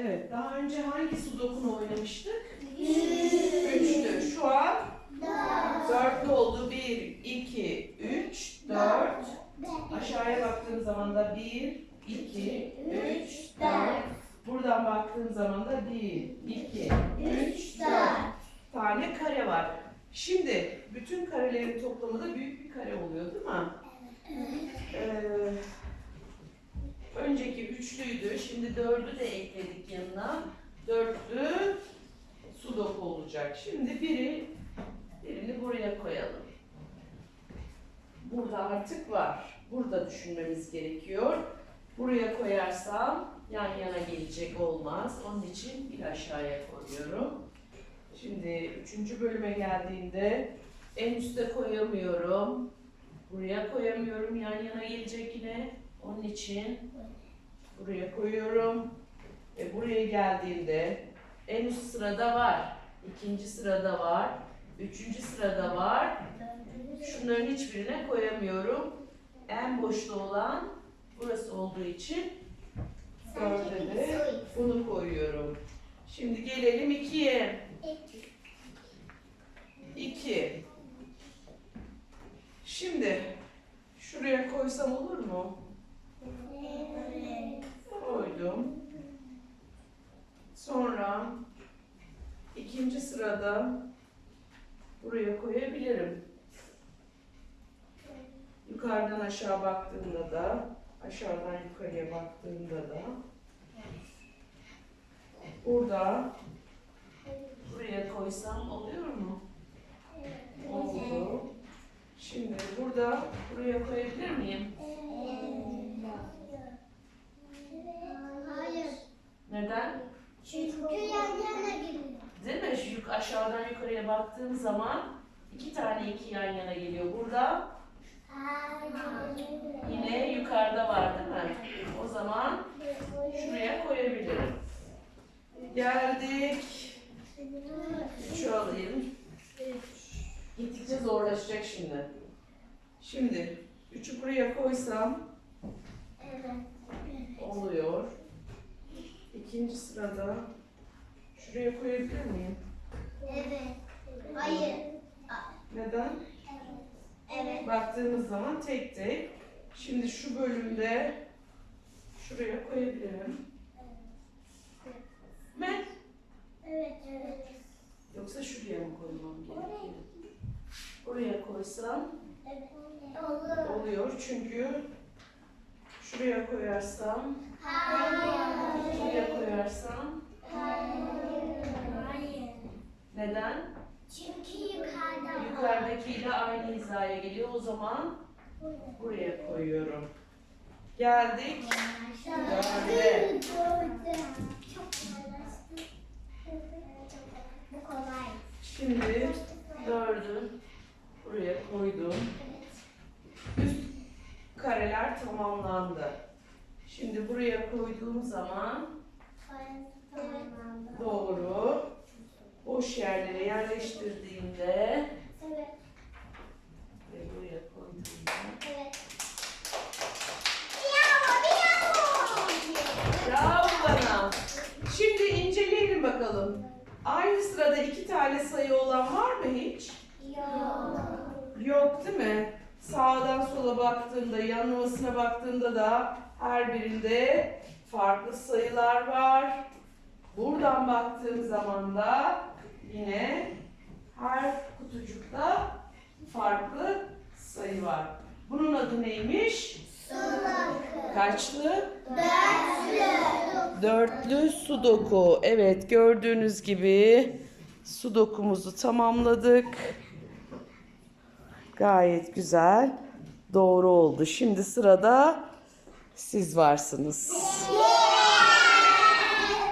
Evet, daha önce hangi sudokunu oynamıştık? Üçtü. Şu an dörtlü oldu. Bir, iki, üç, dört. Aşağıya baktığım zaman da bir, iki, üç, dört. Buradan baktığım zaman da bir, iki, üç, dört tane kare var. Şimdi bütün karelerin toplamı da büyük bir kare oluyor değil mi? Ee, önceki üçlüydü. Şimdi dördü de ekledik yanına. Dörtlü sudoku olacak. Şimdi biri birini buraya koyalım. Burada artık var. Burada düşünmemiz gerekiyor. Buraya koyarsam yan yana gelecek olmaz. Onun için bir aşağıya koyuyorum. Şimdi üçüncü bölüme geldiğinde en üste koyamıyorum. Buraya koyamıyorum. Yan yana gelecek yine. Onun için buraya koyuyorum. Ve buraya geldiğinde en üst sırada var. ikinci sırada var. Üçüncü sırada var. Şunların hiçbirine koyamıyorum. En boşta olan burası olduğu için dörde de bunu koyuyorum. Şimdi gelelim ikiye. 2. Şimdi şuraya koysam olur mu? Koydum. Sonra ikinci sırada buraya koyabilirim. Yukarıdan aşağı baktığımda da, aşağıdan yukarıya baktığımda da burada buraya koysam oluyor mu? Oldu. Şimdi burada buraya koyabilir miyim? Hayır. Neden? Çünkü yan yana geliyor. Değil mi? Şu yuk- aşağıdan yukarıya baktığım zaman iki tane iki yan yana geliyor. Burada yine yukarıda var değil mi? O zaman şuraya koyabilirim. Geldik. Şu alayım. Gittikçe zorlaşacak şimdi. Şimdi üçü buraya koysam Evet. oluyor. İkinci sırada şuraya koyabilir miyim? Evet. Hayır. Neden? Evet. Baktığımız zaman tek tek. Şimdi şu bölümde şuraya koyabilirim. Mi? Evet. Evet. Yoksa şuraya mı koymam gerekiyor? Buraya koysam Evet. Olur. oluyor çünkü şuraya koyarsam, Hayır. şuraya koyarsam Hayır. neden? Çünkü yukarıda. Yukarıdakiyle aynı hizaya geliyor. O zaman buraya koyuyorum. Geldik. Dörde. Çok kolaylaştı. Bu kolay. Şimdi dördü buraya koydum. Üst kareler tamamlandı. Şimdi buraya koyduğum zaman Tamamlandı. doğru boş yerlere yerleştirdiğimde Evet. ve buraya koyduğumda Evet. Bravo, bravo. Bravo bana. Şimdi inceleyelim bakalım. Aynı sırada iki tane sayı olan var mı hiç? Yok. Yok değil mi? Sağdan sola baktığımda, yanlamasına baktığımda da her birinde farklı sayılar var. Buradan baktığım zaman da yine her kutucukta farklı sayı var. Bunun adı neymiş? Kaçlı? Dörtlü sudoku. Evet gördüğünüz gibi sudokumuzu tamamladık. Gayet güzel. Doğru oldu. Şimdi sırada siz varsınız.